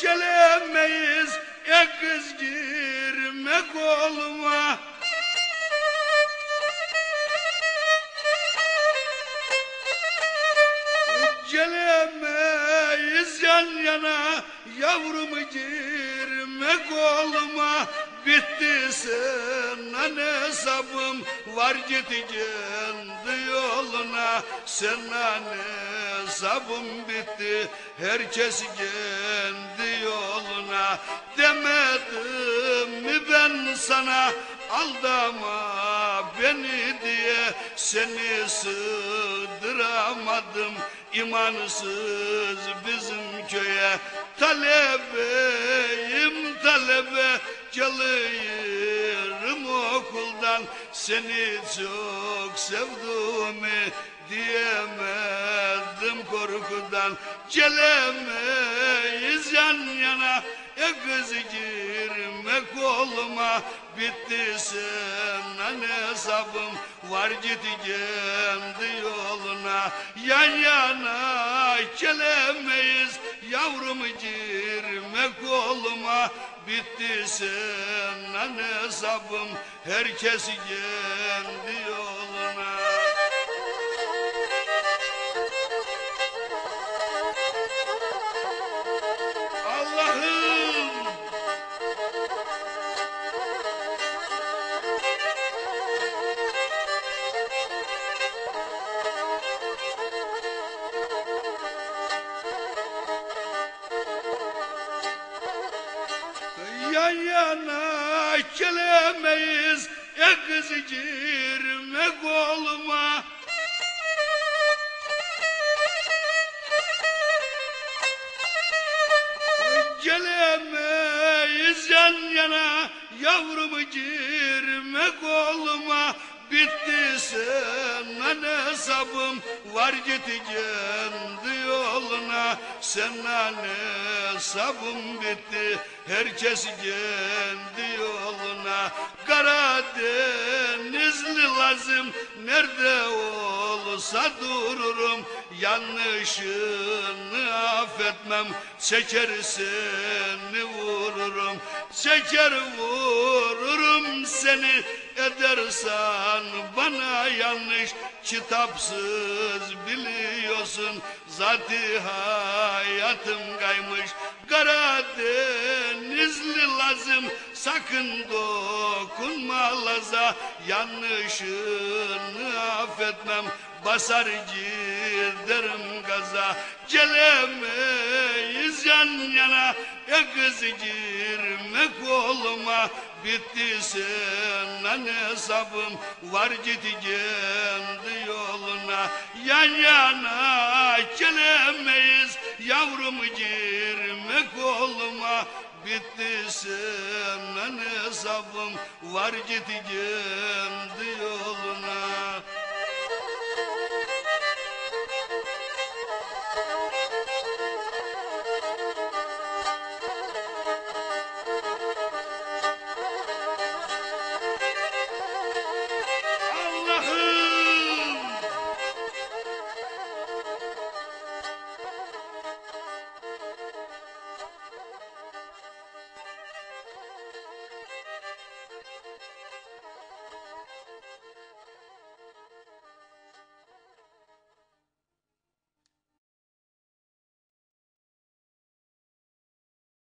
gelemeyiz ya kız girme koluma Gelemeyiz yan yana yavrum girme koluma Bitti hesabım var kendi yoluna. Senin hesabım bitti herkes kendi yoluna. Demedim mi ben sana aldama beni diye. Seni sığdıramadım imansız bizim köye. Talebeyim talebe Çalıyorum okuldan Seni çok sevdiğimi diyemedim korkudan. Gelemeyiz yan yana ya kız girme koluma Bitti senin hesabım. Var kendi yoluna Yan yana gelemeyiz. Yavrum girme koluma Bitti senin hesabım. Herkes kendi yan yana gelemeyiz ya kız girme koluma. Gelemeyiz yan yana yavrum girme koluma Bitti senin hesabım var git kendi yoluna. Senin hesabım bitti herkes kendi yoluna. Karadenizli lazım? Nerede olsa dururum Yanlışını affetmem çeker seni vururum. Çeker vururum seni edersen bana yanlış. Kitapsız biliyorsun zati hayatım kaymış. Karadenizli lazım sakın dokunma laza. Yanlışını affetmem basar giderim gaza Gelemeyiz yan yana. Ya kız girme koluma Bitti senin hesabım var git kendi yoluna Yan yana gelemeyiz. Yavrum girme koluma Bitti senin hesabım var git kendi yoluna